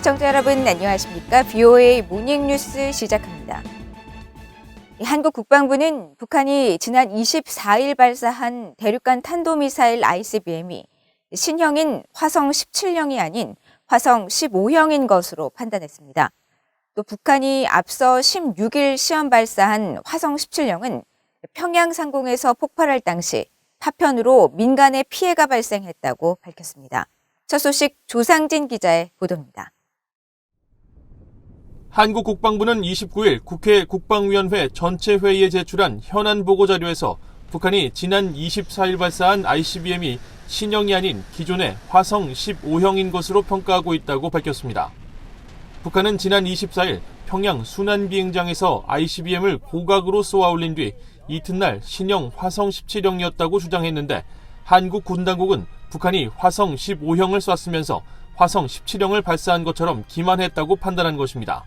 시청자 여러분 안녕하십니까? BOA 모닝 뉴스 시작합니다. 이 한국 국방부는 북한이 지난 24일 발사한 대륙간 탄도미사일 ICBM이 신형인 화성 17형이 아닌 화성 15형인 것으로 판단했습니다. 또 북한이 앞서 16일 시험 발사한 화성 17형은 평양 상공에서 폭발할 당시 파편으로 민간에 피해가 발생했다고 밝혔습니다. 첫 소식 조상진 기자의 보도입니다. 한국 국방부는 29일 국회 국방위원회 전체 회의에 제출한 현안 보고 자료에서 북한이 지난 24일 발사한 ICBM이 신형이 아닌 기존의 화성 15형인 것으로 평가하고 있다고 밝혔습니다. 북한은 지난 24일 평양 순환비행장에서 ICBM을 고각으로 쏘아 올린 뒤 이튿날 신형 화성 17형이었다고 주장했는데 한국 군 당국은 북한이 화성 15형을 쐈으면서 화성 17형을 발사한 것처럼 기만했다고 판단한 것입니다.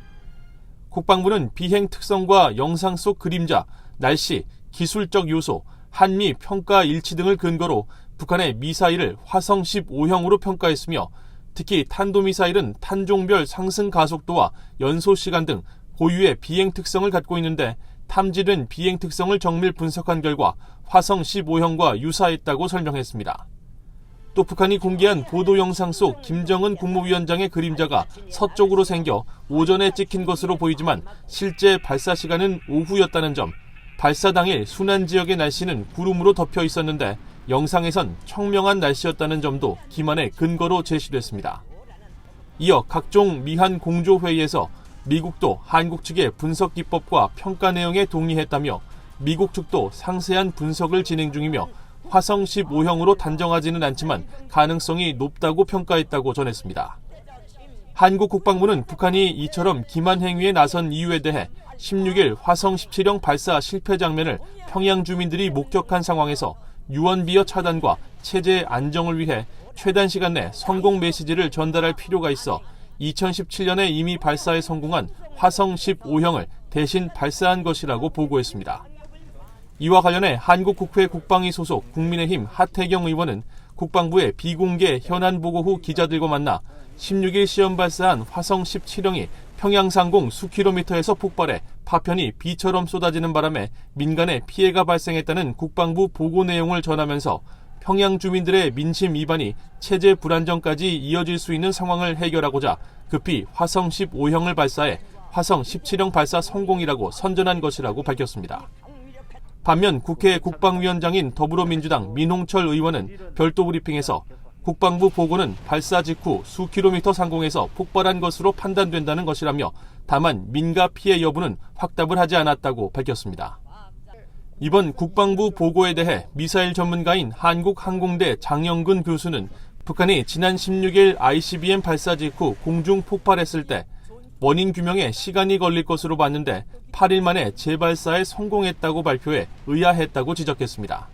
국방부는 비행 특성과 영상 속 그림자, 날씨, 기술적 요소, 한미 평가 일치 등을 근거로 북한의 미사일을 화성 15형으로 평가했으며 특히 탄도미사일은 탄종별 상승 가속도와 연소 시간 등 고유의 비행 특성을 갖고 있는데 탐지된 비행 특성을 정밀 분석한 결과 화성 15형과 유사했다고 설명했습니다. 또 북한이 공개한 보도 영상 속 김정은 국무위원장의 그림자가 서쪽으로 생겨 오전에 찍힌 것으로 보이지만 실제 발사 시간은 오후였다는 점, 발사 당일 순환 지역의 날씨는 구름으로 덮여 있었는데 영상에선 청명한 날씨였다는 점도 기만의 근거로 제시됐습니다. 이어 각종 미한 공조회의에서 미국도 한국 측의 분석 기법과 평가 내용에 동의했다며 미국 측도 상세한 분석을 진행 중이며 화성 15형으로 단정하지는 않지만 가능성이 높다고 평가했다고 전했습니다. 한국 국방부는 북한이 이처럼 기만 행위에 나선 이유에 대해 16일 화성 17형 발사 실패 장면을 평양 주민들이 목격한 상황에서 유언비어 차단과 체제 안정을 위해 최단 시간 내 성공 메시지를 전달할 필요가 있어 2017년에 이미 발사에 성공한 화성 15형을 대신 발사한 것이라고 보고했습니다. 이와 관련해 한국 국회 국방위 소속 국민의힘 하태경 의원은 국방부의 비공개 현안 보고 후 기자들과 만나 16일 시험 발사한 화성 17형이 평양 상공 수 킬로미터에서 폭발해 파편이 비처럼 쏟아지는 바람에 민간에 피해가 발생했다는 국방부 보고 내용을 전하면서 평양 주민들의 민심 위반이 체제 불안정까지 이어질 수 있는 상황을 해결하고자 급히 화성 15형을 발사해 화성 17형 발사 성공이라고 선전한 것이라고 밝혔습니다. 반면 국회 국방위원장인 더불어민주당 민홍철 의원은 별도 브리핑에서 국방부 보고는 발사 직후 수 킬로미터 상공에서 폭발한 것으로 판단된다는 것이라며 다만 민가 피해 여부는 확답을 하지 않았다고 밝혔습니다. 이번 국방부 보고에 대해 미사일 전문가인 한국항공대 장영근 교수는 북한이 지난 16일 ICBM 발사 직후 공중 폭발했을 때 원인 규명에 시간이 걸릴 것으로 봤는데 8일 만에 재발사에 성공했다고 발표해 의아했다고 지적했습니다.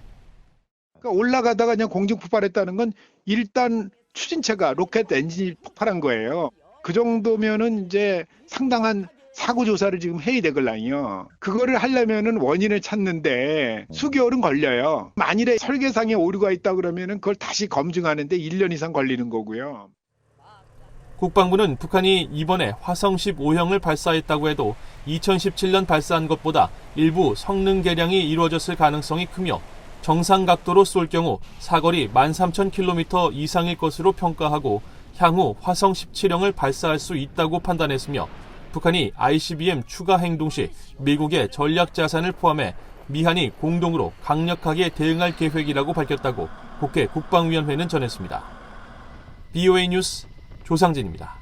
그러니까 올라가다가 그냥 공중 폭발했다는 건 일단 추진체가 로켓 엔진이 폭발한 거예요. 그 정도면은 이제 상당한 사고 조사를 지금 해야 되걸랑요. 그거를 하려면은 원인을 찾는데 수개월은 걸려요. 만일에 설계상에 오류가 있다 그러면은 그걸 다시 검증하는데 1년 이상 걸리는 거고요. 국방부는 북한이 이번에 화성 15형을 발사했다고 해도 2017년 발사한 것보다 일부 성능 개량이 이루어졌을 가능성이 크며 정상 각도로 쏠 경우 사거리 13,000km 이상일 것으로 평가하고 향후 화성 17형을 발사할 수 있다고 판단했으며 북한이 ICBM 추가 행동 시 미국의 전략 자산을 포함해 미한이 공동으로 강력하게 대응할 계획이라고 밝혔다고 국회 국방위원회는 전했습니다. BOA 뉴스 조상진입니다.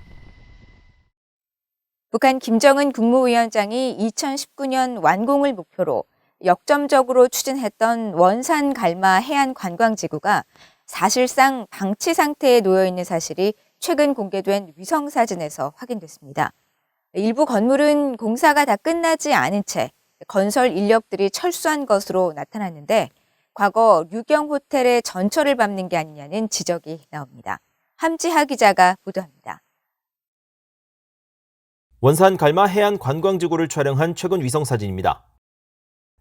북한 김정은 국무위원장이 2019년 완공을 목표로 역점적으로 추진했던 원산 갈마 해안 관광지구가 사실상 방치 상태에 놓여 있는 사실이 최근 공개된 위성 사진에서 확인됐습니다. 일부 건물은 공사가 다 끝나지 않은 채 건설 인력들이 철수한 것으로 나타났는데 과거 류경 호텔의 전철을 밟는 게 아니냐는 지적이 나옵니다. 함지하 기자가 보도합니다. 원산 갈마 해안 관광지구를 촬영한 최근 위성 사진입니다.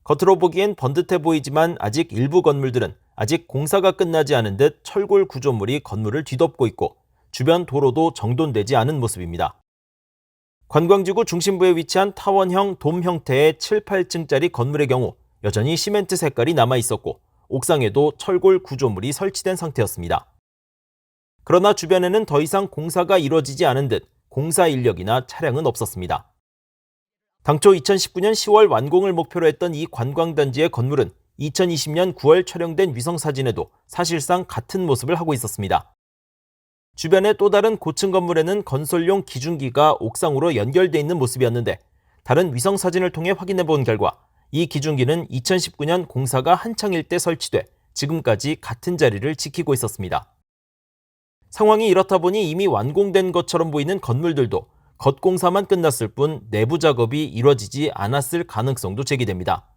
겉으로 보기엔 번듯해 보이지만 아직 일부 건물들은 아직 공사가 끝나지 않은 듯 철골 구조물이 건물을 뒤덮고 있고 주변 도로도 정돈되지 않은 모습입니다. 관광지구 중심부에 위치한 타원형 돔 형태의 7, 8층짜리 건물의 경우 여전히 시멘트 색깔이 남아 있었고 옥상에도 철골 구조물이 설치된 상태였습니다. 그러나 주변에는 더 이상 공사가 이뤄지지 않은 듯 공사 인력이나 차량은 없었습니다. 당초 2019년 10월 완공을 목표로 했던 이 관광단지의 건물은 2020년 9월 촬영된 위성사진에도 사실상 같은 모습을 하고 있었습니다. 주변의 또 다른 고층 건물에는 건설용 기중기가 옥상으로 연결돼 있는 모습이었는데 다른 위성 사진을 통해 확인해 본 결과 이 기중기는 2019년 공사가 한창일 때 설치돼 지금까지 같은 자리를 지키고 있었습니다. 상황이 이렇다 보니 이미 완공된 것처럼 보이는 건물들도 겉공사만 끝났을 뿐 내부 작업이 이뤄지지 않았을 가능성도 제기됩니다.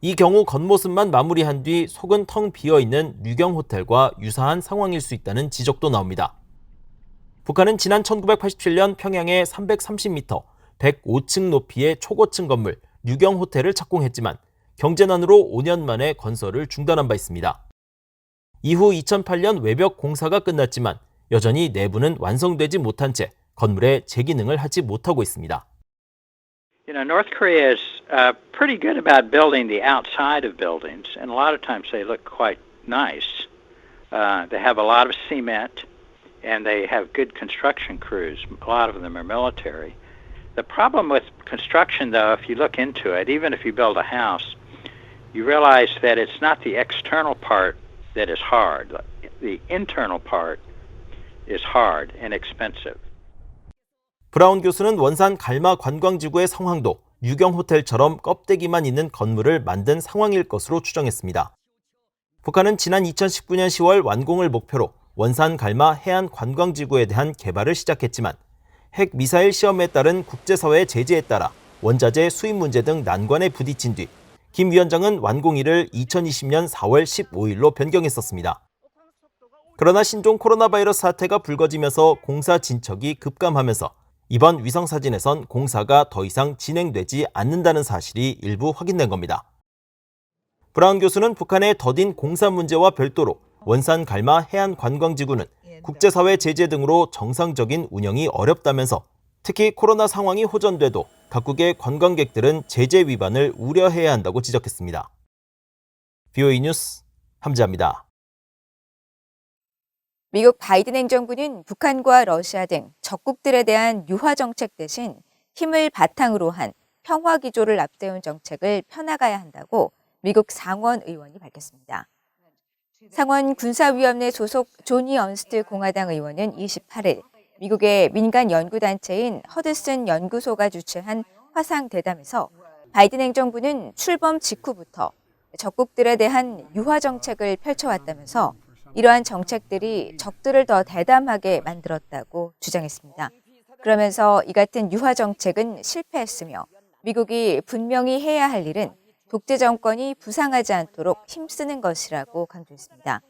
이 경우 겉모습만 마무리한 뒤 속은 텅 비어 있는 류경 호텔과 유사한 상황일 수 있다는 지적도 나옵니다. 북한은 지난 1987년 평양에 330m, 105층 높이의 초고층 건물 류경 호텔을 착공했지만 경제난으로 5년 만에 건설을 중단한 바 있습니다. 이후 2008년 외벽 공사가 끝났지만 여전히 내부는 완성되지 못한 채 건물에 재기능을 하지 못하고 있습니다. You know, North Korea is uh, pretty good about building the outside of buildings, and a lot of times they look quite nice. Uh, they have a lot of cement, and they have good construction crews. A lot of them are military. The problem with construction, though, if you look into it, even if you build a house, you realize that it's not the external part that is hard. The internal part is hard and expensive. 브라운 교수는 원산 갈마 관광지구의 상황도 유경 호텔처럼 껍데기만 있는 건물을 만든 상황일 것으로 추정했습니다. 북한은 지난 2019년 10월 완공을 목표로 원산 갈마 해안 관광지구에 대한 개발을 시작했지만 핵 미사일 시험에 따른 국제사회의 제재에 따라 원자재 수입 문제 등 난관에 부딪힌 뒤 김 위원장은 완공일을 2020년 4월 15일로 변경했었습니다. 그러나 신종 코로나 바이러스 사태가 불거지면서 공사 진척이 급감하면서 이번 위성 사진에선 공사가 더 이상 진행되지 않는다는 사실이 일부 확인된 겁니다. 브라운 교수는 북한의 더딘 공사 문제와 별도로 원산 갈마 해안 관광지구는 국제사회 제재 등으로 정상적인 운영이 어렵다면서 특히 코로나 상황이 호전돼도 각국의 관광객들은 제재 위반을 우려해야 한다고 지적했습니다. BOE 뉴스 함지합니다. 미국 바이든 행정부는 북한과 러시아 등 적국들에 대한 유화 정책 대신 힘을 바탕으로 한 평화 기조를 앞세운 정책을 펴나가야 한다고 미국 상원 의원이 밝혔습니다. 상원 군사위원회 소속 조니 언스트 공화당 의원은 28일 미국의 민간 연구단체인 허드슨 연구소가 주최한 화상 대담에서 바이든 행정부는 출범 직후부터 적국들에 대한 유화 정책을 펼쳐왔다면서 이러한 정책들이 적들을 더 대담하게 만들었다고 주장했습니다. 그러면서 이 같은 유화 정책은 실패했으며 미국이 분명히 해야 할 일은 독재 정권이 부상하지 않도록 힘쓰는 것이라고 강조했습니다.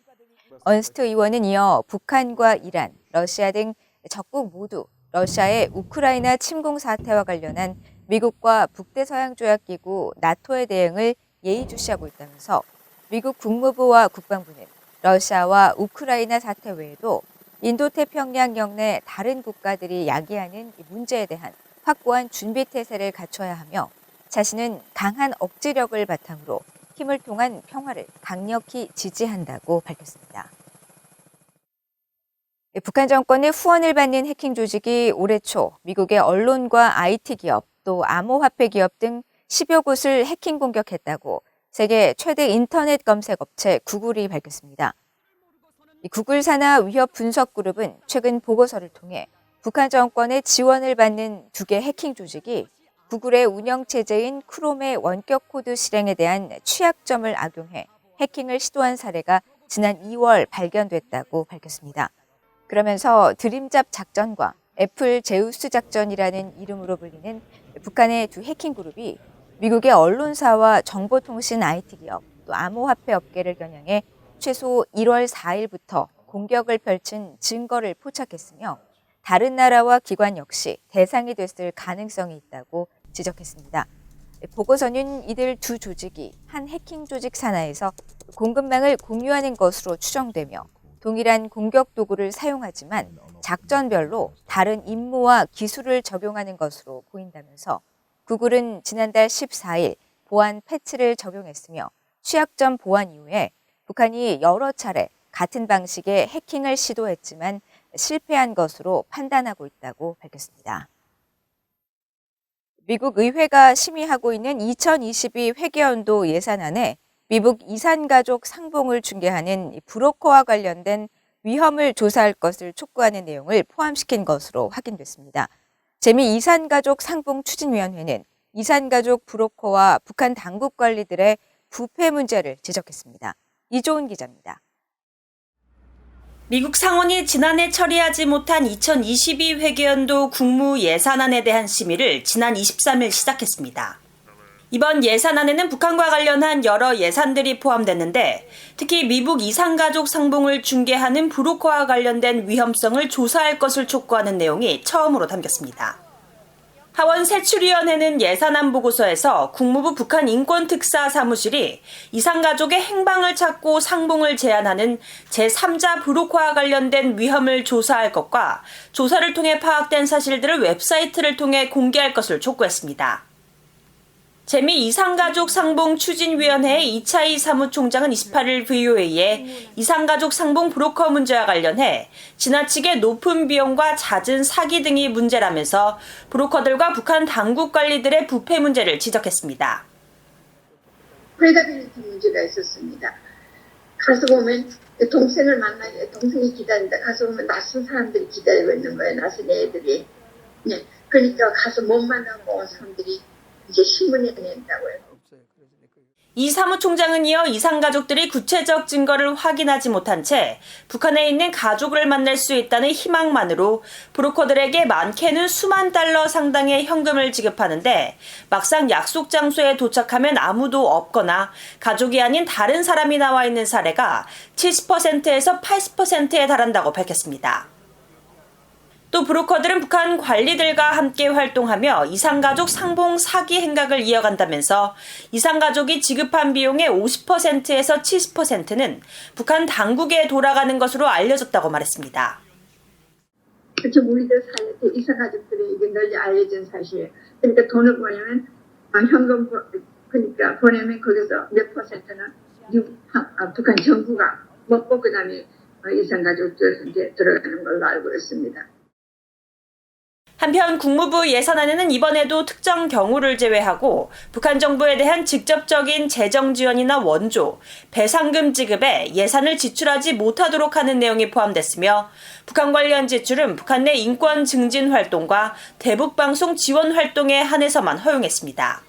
언스트 의원은 이어 북한과 이란, 러시아 등 적국 모두 러시아의 우크라이나 침공 사태와 관련한 미국과 북대서양 조약기구 나토의 대응을 예의주시하고 있다면서 미국 국무부와 국방부는 러시아와 우크라이나 사태 외에도 인도태평양 영내 다른 국가들이 야기하는 이 문제에 대한 확고한 준비 태세를 갖춰야 하며 자신은 강한 억지력을 바탕으로 힘을 통한 평화를 강력히 지지한다고 밝혔습니다. 예, 북한 정권의 후원을 받는 해킹 조직이 올해 초 미국의 언론과 IT 기업 또 암호화폐 기업 등 10여 곳을 해킹 공격했다고 세계 최대 인터넷 검색 업체 구글이 밝혔습니다. 이 구글 산하 위협 분석 그룹은 최근 보고서를 통해 북한 정권의 지원을 받는 두 개 해킹 조직이 구글의 운영 체제인 크롬의 원격 코드 실행에 대한 취약점을 악용해 해킹을 시도한 사례가 지난 2월 발견됐다고 밝혔습니다. 그러면서 드림잡 작전과 애플 제우스 작전이라는 이름으로 불리는 북한의 두 해킹 그룹이 미국의 언론사와 정보통신 IT 기업 또 암호화폐 업계를 겨냥해 최소 1월 4일부터 공격을 펼친 증거를 포착했으며 다른 나라와 기관 역시 대상이 됐을 가능성이 있다고 지적했습니다. 보고서는 이들 두 조직이 한 해킹 조직 산하에서 공급망을 공유하는 것으로 추정되며 동일한 공격 도구를 사용하지만 작전별로 다른 임무와 기술을 적용하는 것으로 보인다면서 구글은 지난달 14일 보안 패치를 적용했으며 취약점 보완 이후에 북한이 여러 차례 같은 방식의 해킹을 시도했지만 실패한 것으로 판단하고 있다고 밝혔습니다. 미국 의회가 심의하고 있는 2022 회계연도 예산안에 미국 이산가족 상봉을 중개하는 브로커와 관련된 위험을 조사할 것을 촉구하는 내용을 포함시킨 것으로 확인됐습니다. 재미 이산가족 상봉 추진위원회는 이산가족 브로커와 북한 당국 관리들의 부패 문제를 지적했습니다. 이조은 기자입니다. 미국 상원이 지난해 처리하지 못한 2022 회계연도 국무 예산안에 대한 심의를 지난 23일 시작했습니다. 이번 예산안에는 북한과 관련한 여러 예산들이 포함됐는데 특히 미국 이산가족 상봉을 중개하는 브로커와 관련된 위험성을 조사할 것을 촉구하는 내용이 처음으로 담겼습니다. 하원 세출위원회는 예산안 보고서에서 국무부 북한 인권특사 사무실이 이산가족의 행방을 찾고 상봉을 제한하는 제3자 브로커와 관련된 위험을 조사할 것과 조사를 통해 파악된 사실들을 웹사이트를 통해 공개할 것을 촉구했습니다. 재미 이산가족 상봉 추진위원회의 이차희 사무총장은 28일 VOA에 이산가족 상봉 브로커 문제와 관련해 지나치게 높은 비용과 잦은 사기 등이 문제라면서 브로커들과 북한 당국 관리들의 부패 문제를 지적했습니다. 크레더빌리티 문제가 있었습니다. 가서 보면 그 동생을 만나게 동생이 기다린다. 가서 보면 낯선 사람들이 기다리고 있는 거예요. 낯선 애들이. 네. 그러니까 가서 못 만나고 온 사람들이 이제 신문에 낸다고요. 이 사무총장은 이어 이산 가족들이 구체적 증거를 확인하지 못한 채 북한에 있는 가족을 만날 수 있다는 희망만으로 브로커들에게 많게는 수만 달러 상당의 현금을 지급하는데 막상 약속 장소에 도착하면 아무도 없거나 가족이 아닌 다른 사람이 나와 있는 사례가 70%에서 80%에 달한다고 밝혔습니다. 또 브로커들은 북한 관리들과 함께 활동하며 이산가족 상봉 사기 행각을 이어간다면서 이산가족이 지급한 비용의 50%에서 70%는 북한 당국에 돌아가는 것으로 알려졌다고 말했습니다. 그렇죠. 우리들 사이에 이게 널리 알려진 사실. 그러니까 돈을 보내면 아, 현금 보- 그러니까 보내면 거기서 몇 퍼센트는 아, 북한 정부가 먹고 그다음에 어, 이사 가족들한테 들어가는 걸로 알고 있습니다. 한편 국무부 예산안에는 이번에도 특정 경우를 제외하고 북한 정부에 대한 직접적인 재정 지원이나 원조, 배상금 지급에 예산을 지출하지 못하도록 하는 내용이 포함됐으며 북한 관련 지출은 북한 내 인권 증진 활동과 대북 방송 지원 활동에 한해서만 허용했습니다.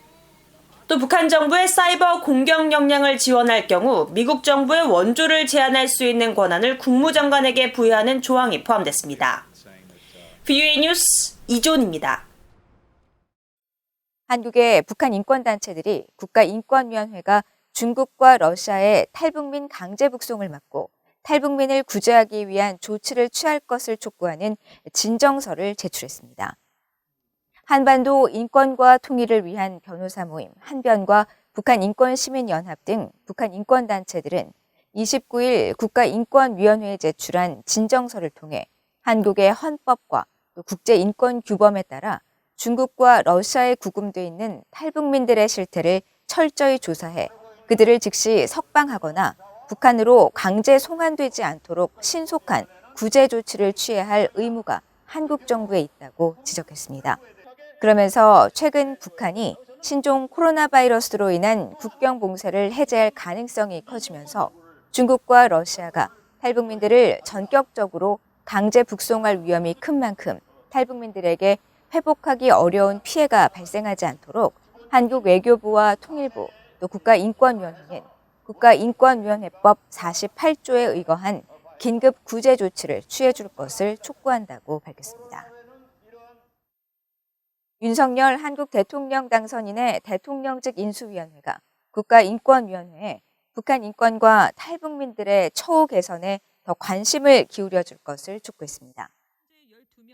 또 북한 정부의 사이버 공격 역량을 지원할 경우 미국 정부의 원조를 제한할 수 있는 권한을 국무장관에게 부여하는 조항이 포함됐습니다. VOA 뉴스 이존입니다. 한국의 북한 인권단체들이 국가인권위원회가 중국과 러시아의 탈북민 강제 북송을 막고 탈북민을 구제하기 위한 조치를 취할 것을 촉구하는 진정서를 제출했습니다. 한반도 인권과 통일을 위한 변호사 모임 한변과 북한 인권시민연합 등 북한 인권단체들은 29일 국가인권위원회에 제출한 진정서를 통해 한국의 헌법과 또 국제 인권 규범에 따라 중국과 러시아에 구금돼 있는 탈북민들의 실태를 철저히 조사해 그들을 즉시 석방하거나 북한으로 강제 송환되지 않도록 신속한 구제 조치를 취해야 할 의무가 한국 정부에 있다고 지적했습니다. 그러면서 최근 북한이 신종 코로나 바이러스로 인한 국경 봉쇄를 해제할 가능성이 커지면서 중국과 러시아가 탈북민들을 전격적으로 강제 북송할 위험이 큰 만큼 탈북민들에게 회복하기 어려운 피해가 발생하지 않도록 한국 외교부와 통일부 또 국가인권위원회는 국가인권위원회법 48조에 의거한 긴급 구제 조치를 취해 줄 것을 촉구한다고 밝혔습니다. 윤석열 한국 대통령 당선인의 대통령직 인수위원회가 국가인권위원회에 북한 인권과 탈북민들의 처우 개선에 더 관심을 기울여 줄 것을 촉구했습니다.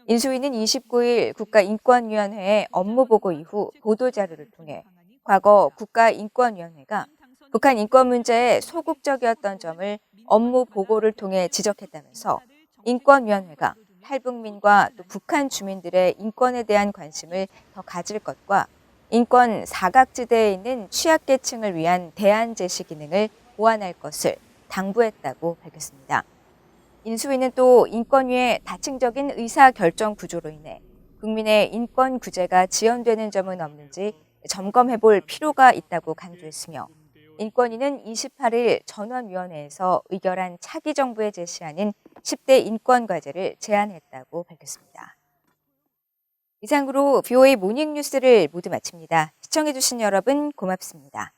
인수위는 29일 국가인권위원회의 업무 보고 이후 보도자료를 통해 과거 국가인권위원회가 북한 인권 문제에 소극적이었던 점을 업무 보고를 통해 지적했다면서 인권위원회가 탈북민과 또 북한 주민들의 인권에 대한 관심을 더 가질 것과 인권 사각지대에 있는 취약계층을 위한 대안 제시 기능을 보완할 것을 당부했다고 밝혔습니다. 인수위는 또 인권위의 다층적인 의사 결정 구조로 인해 국민의 인권 구제가 지연되는 점은 없는지 점검해 볼 필요가 있다고 강조했으며 인권위는 28일 전원위원회에서 의결한 차기 정부에 제시하는 10대 인권 과제를 제안했다고 밝혔습니다. 이상으로 VOA 모닝 뉴스를 모두 마칩니다. 시청해주신 여러분 고맙습니다.